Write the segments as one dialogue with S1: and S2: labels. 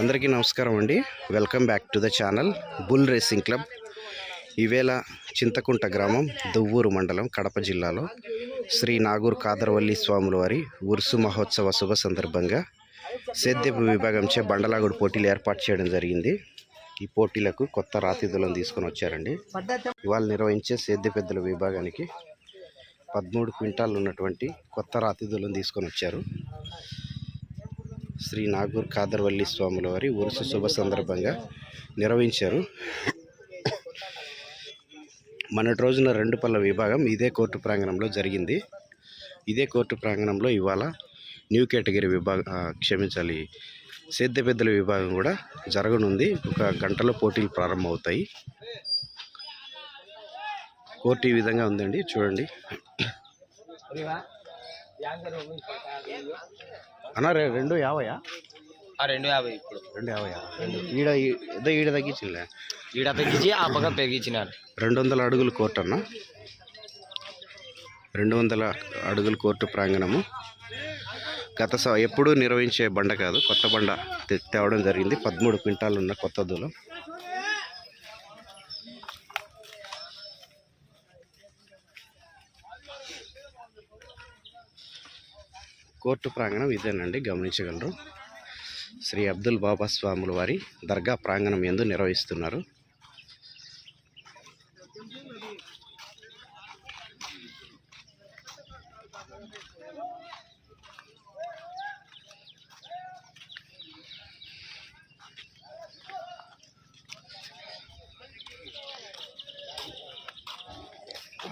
S1: అందరికీ నమస్కారం అండి. Welcome back to the channel bull racing club ఈవేళ చింతకుంట గ్రామం దువ్వూరు మండలం కడప జిల్లాలో శ్రీ నాగూర్ కాదరవల్లి స్వాముల వారి ఉరుసు మహోత్సవ శుభ సందర్భంగా సేద్యపు విభాగంచే బండలాగుడు పోటీలు ఏర్పాటు చేయడం జరిగింది. ఈ పోటీలకు కొత్త రాతిథులను తీసుకొని వచ్చారండి. ఇవాళ నిర్వహించే సేద్య పెద్దల విభాగానికి పదమూడు క్వింటాలు ఉన్నటువంటి కొత్త రాతిదులను తీసుకొని వచ్చారు. శ్రీ నాగూర్ కాదర్వల్లి స్వాముల వారి ఉరుసు శుభ సందర్భంగా నిర్వహించారు. మొన్నటి రోజున రెండు పళ్ళ విభాగం ఇదే కోర్టు ప్రాంగణంలో జరిగింది. ఇదే కోర్టు ప్రాంగణంలో ఇవాళ న్యూ కేటగిరీ విభాగం క్షమించాలి సేద్య పెద్దల విభాగం కూడా జరగనుంది. ఒక గంటలో పోటీలు ప్రారంభమవుతాయి. కోర్టు ఈ విధంగా ఉందండి చూడండి. అన్న రే- రెండు యాభయా?
S2: ఆ రెండు యాభై ఇప్పుడు.
S1: రెండు యాభయా? ఈడ ఈడ తగ్గించిందిలే.
S2: ఈడ తగ్గించి ఆ పక్క పెరిగించినారు.
S1: రెండు వందల అడుగుల కోర్టు అన్న. రెండు వందల అడుగుల కోర్టు ప్రాంగణము. గత స ఎప్పుడూ నిర్వహించే బండ కాదు కొత్త బండ తేవడం జరిగింది. పదమూడు క్వింటాలు ఉన్న కొత్త దూలం. కోర్టు ప్రాంగణం ఇదేనండి గమనించగలరు. శ్రీ అబ్దుల్ బాబా స్వాముల వారి దర్గా ప్రాంగణం ఎందు నిర్వహిస్తున్నారు.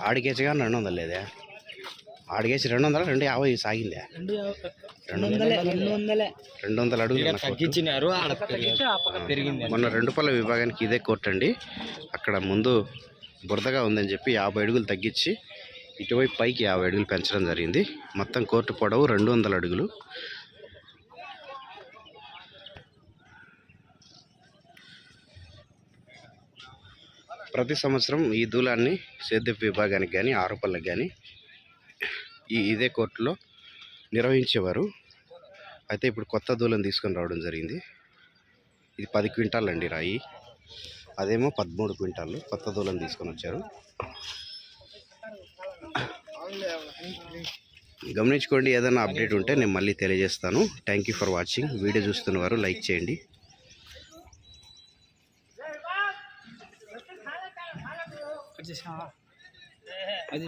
S1: ఆడికేచగా రెండు వందలు ఆడికేసి రెండు వందలు రెండు యాభై సాగిందే రెండు వందల రెండు వందల. అడుగులు మొన్న రెండు పళ్ళ విభాగానికి ఇదే కోర్టు అండి అక్కడ ముందు బురదగా ఉందని చెప్పి యాభై అడుగులు తగ్గించి ఇటువైపు పైకి యాభై అడుగులు పెంచడం జరిగింది. మొత్తం కోర్టు పొడవు రెండు వందల అడుగులు. ప్రతి సంవత్సరం ఈ దూలాన్ని సేద్యపు విభాగానికి కానీ ఆరుపల్లకు కానీ ఈ ఇదే కోర్టులో నిర్వహించేవారు. అయితే ఇప్పుడు కొత్త దూలం తీసుకొని రావడం జరిగింది. ఇది పది క్వింటాల్ అండి రాయి. అదేమో పదమూడు క్వింటాలు కొత్త దూలం తీసుకొని వచ్చారు. గమనించుకోండి ఏదైనా అప్డేట్ ఉంటే నేను మళ్ళీ తెలియజేస్తాను. థ్యాంక్ ఫర్ వాచింగ్ వీడియో చూస్తున్న వారు లైక్ చేయండి. అది